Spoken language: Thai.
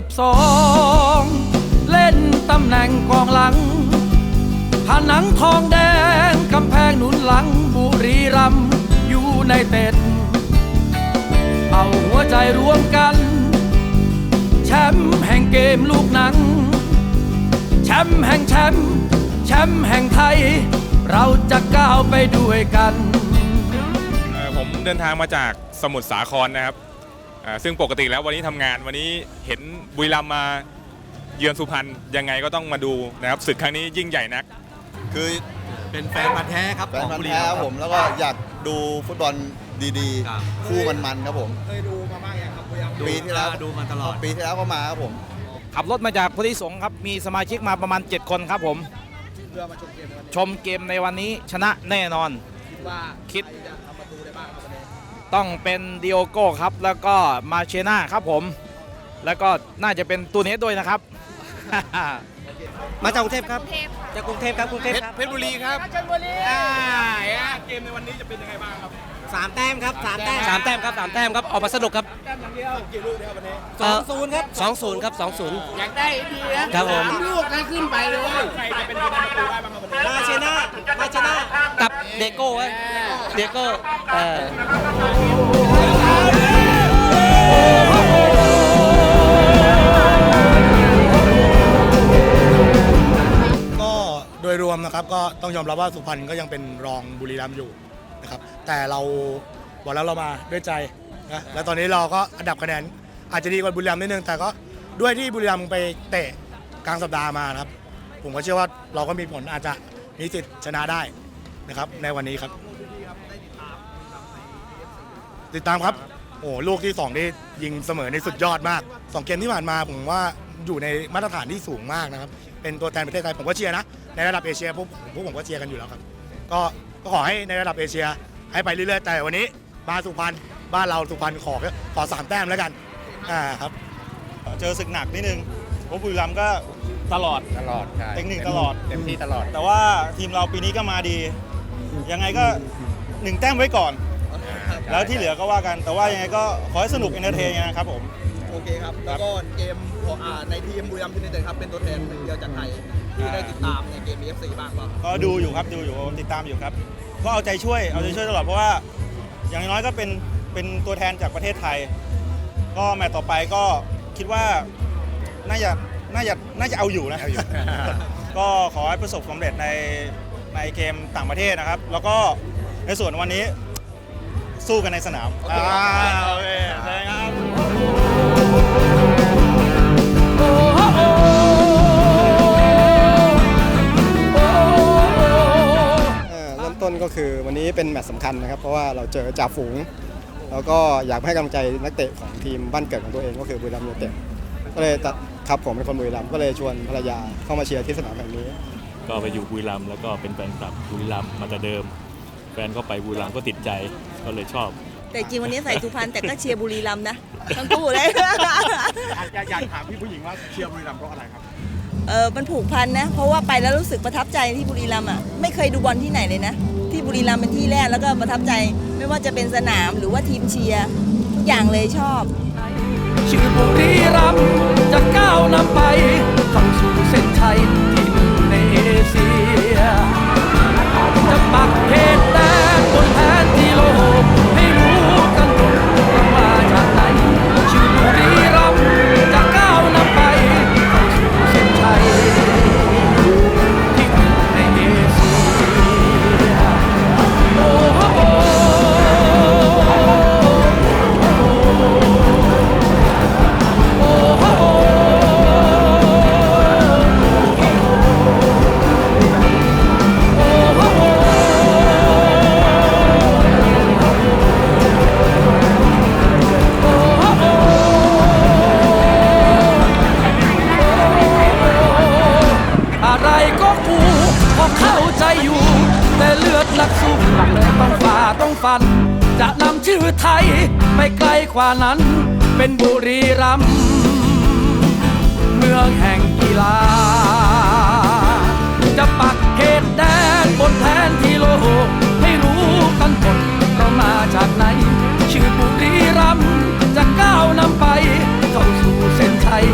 12เล่นตำแหน่งกองหลังผนังทองแดงกำแพงหนุนหลังบุรีรัมย์อยู่ในเต็ด เอาหัวใจรวมกัน แชมป์แห่งเกมลูกหนัง แชมป์แห่งแชมป์แชมป์แห่งไทย เราจะก้าวไปด้วยกัน เอ่อผมเดินทางมาจากสมุทรสาครนะครับ อ่าซึ่งปกติแล้ววันนี้ทำงานวันนี้เห็นบุรีรัมย์มาเยือนสุพรรณยังไงก็ต้องมาดูนะครับศึกครั้งนี้ยิ่งใหญ่นัก คือเป็นแฟนพันธ์แท้ครับแฟนของพันบุธ์รีแท้รัมครับย์ผมแล้วก็อยากดูฟุตบอลดีครับ ๆ คู่มันๆครับผม เคยดูมาบ้างยังครับปีที่แล้ว ดูมาตลอด ปีที่แล้วก็มาครับผม ขับรถมาจากโพธิสงฆ์ครับ มีสมาชิกมาประมาณ 7 คนครับผม เพื่อมาชมเกมในวันนี้ชมเกมในวันนี้ชนะแน่นอน คิดว่าคิดใรจะ ต้องเป็นดิโอโก้ครับ แล้วก็มาเชน่าครับผม แล้วก็น่าจะเป็นตูเนสด้วยนะครับ มาจากกรุงเทพครับจากกรุงเทพครับกรุงเทพครับ เพชรบุรีครับอ่าเกมในวันนี้จะเป็นยังไงบ้างครับ สามแต้มครับสามแต้มสามแต้มครับสามแต้มครับออกมาสนุกครับกี่ลูกนะครับวันนี้สองศูนย์ครับสองศูนย์ครับสองศูนย์อยากได้ดีนะครับผมลูกนะขึ้นไปเลยใครจะเป็นคนทำประตูได้บ้างครับวันนี้มาเชน่ามาเชน่ากับเดโก้ไว้เดโก้เอ่อก็โดยรวมนะครับก็ต้องยอมรับว่าสุพรรณก็ยังเป็นรองบุรีรัมย์อยู่นะครับ แต่เราบอกแล้วเรามาด้วยใจนะแล้วตอนนี้เราก็อันดับคะแนนอาจจะดีกว่าบุรีรัมย์นิดนึงแต่ก็ด้วยที่บุรีรัมย์ไปเตะกลางสัปดาห์มานะครับ ผมก็เชื่อว่าเราก็มีผลอาจจะมีสิทธิ์ชนะได้นะครับ ในวันนี้ครับ ติดตามครับ โอ้ลูกที่สองที่ยิงเสมอในสุดยอดมากสองเกมที่ผ่านมาผมว่าอยู่ในมาตรฐานที่สูงมากนะครับ เป็นตัวแทนประเทศไทยผมก็เชียร์นะ ในระดับเอเชียพวกพวกผมก็เชียร์กันอยู่แล้วครับ ก็ก็ขอให้ในระดับเอเชีย ให้ไปเรื่อยๆแต่วันนี้มาสุพรรณบ้านเราสุพรรณขอขอสามแต้มแล้วกันอ่าครับ เจอศึกหนักนิดนึงเพราะบุรีรัมย์ก็ตลอดตลอดใช่เทคนิคตลอด เต็มที่ตลอด แต่ว่าทีมเราปีนี้ก็มาดี ยังไงก็หนึ่งแต้มไว้ก่อน แล้วที่เหลือก็ว่ากัน แต่ว่ายังไงก็ขอให้สนุกเอนเตอร์เทนนะครับผม โอเคครับ แล้วก็เกมของอ่าในทีมบุรีรัมย์ยูไนเต็ดครับเป็นตัวแทนหนึ่งเดียวจากไทยที่ได้ติดตามในเกม EFC บ้างเปล่าก็ดูอยู่ครับดูอยู่ติดตามอยู่ครับ ก็เอาใจช่วยเอาใจช่วยตลอดเพราะว่าอย่างน้อยก็เป็นเป็นตัวแทนจากประเทศไทย ก็แมตต์ต่อไปก็คิดว่าน่าจะน่าจะน่าจะเอาอยู่นะก็ขอให้ประสบความสำเร็จในในเกมต่างประเทศนะครับ แล้วก็ในส่วนวันนี้สู้กันในสนามโอเคครับอ่าโอเคใช่ครับ ต้นก็คือวันนี้เป็นแมตช์สำคัญนะครับ เพราะว่าเราเจอจ่าฝูง แล้วก็อยากให้กำลังใจนักเตะของทีมบ้านเกิดของตัวเองก็คือบุรีรัมย์ยูไนเต็ดก็เลยตัดครับผมเป็นคนบุรีรัมย์ก็เลยชวนภรรยาเข้ามาเชียร์ที่สนามแห่งนี้ ก็ไปอยู่บุรีรัมย์แล้วก็เป็นแฟนคลับบุรีรัมย์มาแต่เดิม แฟนก็ไปบุรีรัมย์ก็ติดใจก็เลยชอบ แต่จริงวันนี้ใส่สุพรรณแต่ก็เชียร์บุรีรัมย์นะทั้งคู่เลย อยากอยากถามพี่ผู้หญิงว่าเชียร์บุรีรัมย์เพราะอะไรครับ เออมันผูกพันนะ เพราะว่าไปแล้วรู้สึกประทับใจที่บุรีรัมย์อะ ไม่เคยดูบอลที่ไหนเลยนะที่ บุรีรัมย์เป็นที่แรกแล้วก็ประทับใจ ไม่ว่าจะเป็นสนามหรือว่าทีมเชียร์ทุกอย่างเลยชอบ ชื่อบุรีรัมย์จะก้าวนำไปเข้าสู่เส้นชัยที่หนึ่งในเอเชียจะปักเหตุแดนบนแผน กว่านั้นเป็นบุรีรัมย์เมืองแห่งกีฬา จะปักเขตแดนบนแผนที่โลกให้รู้กันหมดเรามาจากไหน ชื่อบุรีรัมย์จะก้าวนำไปเข้าสู่เส้นชัย